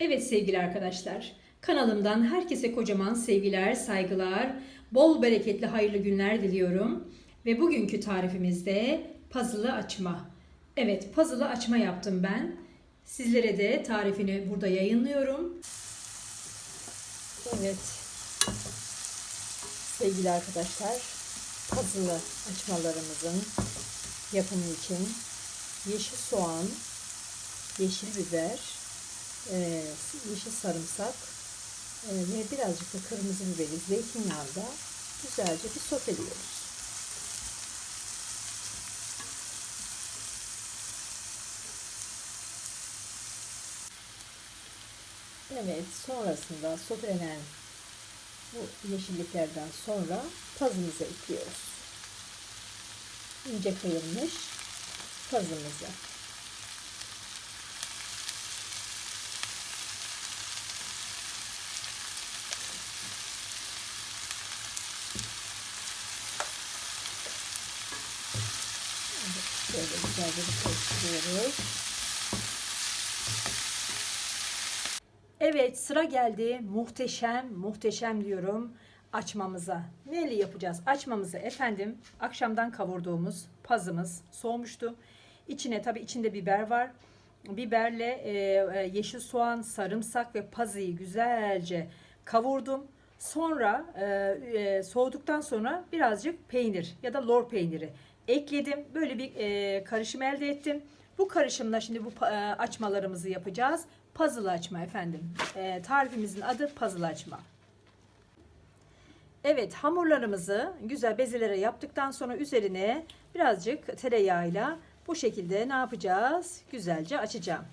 Evet sevgili arkadaşlar, kanalımdan herkese kocaman sevgiler, saygılar, bol bereketli hayırlı günler diliyorum. Ve bugünkü tarifimizde puzzle'ı açma. Evet, puzzle'ı açma yaptım ben. Sizlere de tarifini burada yayınlıyorum. Evet, sevgili arkadaşlar, puzzle'ı açmalarımızın yapımı için yeşil soğan, yeşil biber, e, yeşil sarımsak e, ve birazcık da kırmızı biberi zeytinyağında güzelce bir soteliyoruz. Evet, sonrasında sotelenen bu yeşilliklerden sonra pazımızı ekliyoruz. İnce kıyılmış pazımızı. Böyle güzelce karıştırıyoruz. Evet sıra geldi muhteşem muhteşem diyorum açmamıza. Neyle yapacağız? Açmamızı efendim akşamdan kavurduğumuz pazımız soğumuştu. İçine tabi içinde biber var. Biberle e, e, yeşil soğan, sarımsak ve pazıyı güzelce kavurdum. Sonra e, e, soğuduktan sonra birazcık peynir ya da lor peyniri ekledim. Böyle bir e, karışım elde ettim. Bu karışımla şimdi bu e, açmalarımızı yapacağız. Puzzle açma efendim. E, tarifimizin adı puzzle açma. Evet hamurlarımızı güzel bezelere yaptıktan sonra üzerine birazcık tereyağıyla bu şekilde ne yapacağız? Güzelce açacağım.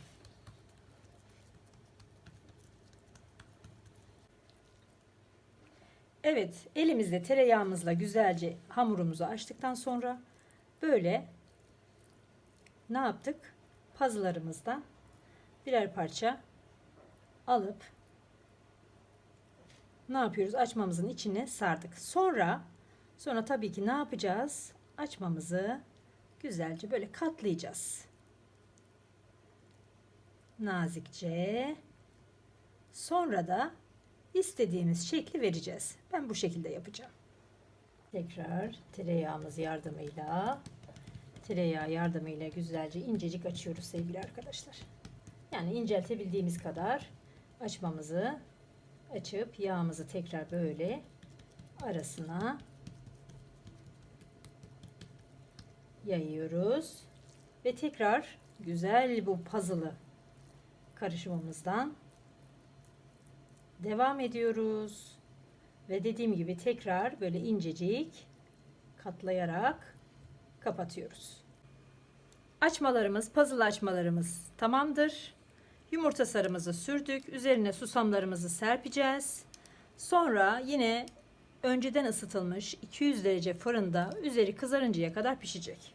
Evet elimizde tereyağımızla güzelce hamurumuzu açtıktan sonra böyle ne yaptık? Pazılarımızdan birer parça alıp ne yapıyoruz? Açmamızın içine sardık. Sonra sonra tabii ki ne yapacağız? Açmamızı güzelce böyle katlayacağız. Nazikçe. Sonra da istediğimiz şekli vereceğiz. Ben bu şekilde yapacağım. Tekrar tereyağımız yardımıyla tereyağı yardımıyla güzelce incecik açıyoruz sevgili arkadaşlar. Yani inceltebildiğimiz kadar açmamızı açıp yağımızı tekrar böyle arasına yayıyoruz ve tekrar güzel bu puzzle'ı karışımımızdan devam ediyoruz. Ve dediğim gibi tekrar böyle incecik katlayarak kapatıyoruz. Açmalarımız, puzzle açmalarımız tamamdır. Yumurta sarımızı sürdük. Üzerine susamlarımızı serpeceğiz. Sonra yine önceden ısıtılmış 200 derece fırında üzeri kızarıncaya kadar pişecek.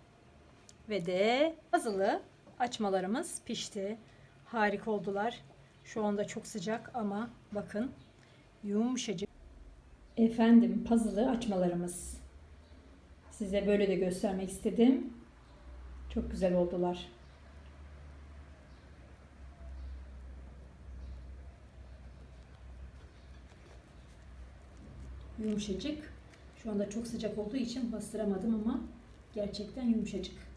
Ve de puzzle'ı açmalarımız pişti. Harika oldular. Şu anda çok sıcak ama bakın yumuşacık. Efendim puzzle'ı açmalarımız. Size böyle de göstermek istedim. Çok güzel oldular. Yumuşacık. Şu anda çok sıcak olduğu için bastıramadım ama gerçekten yumuşacık.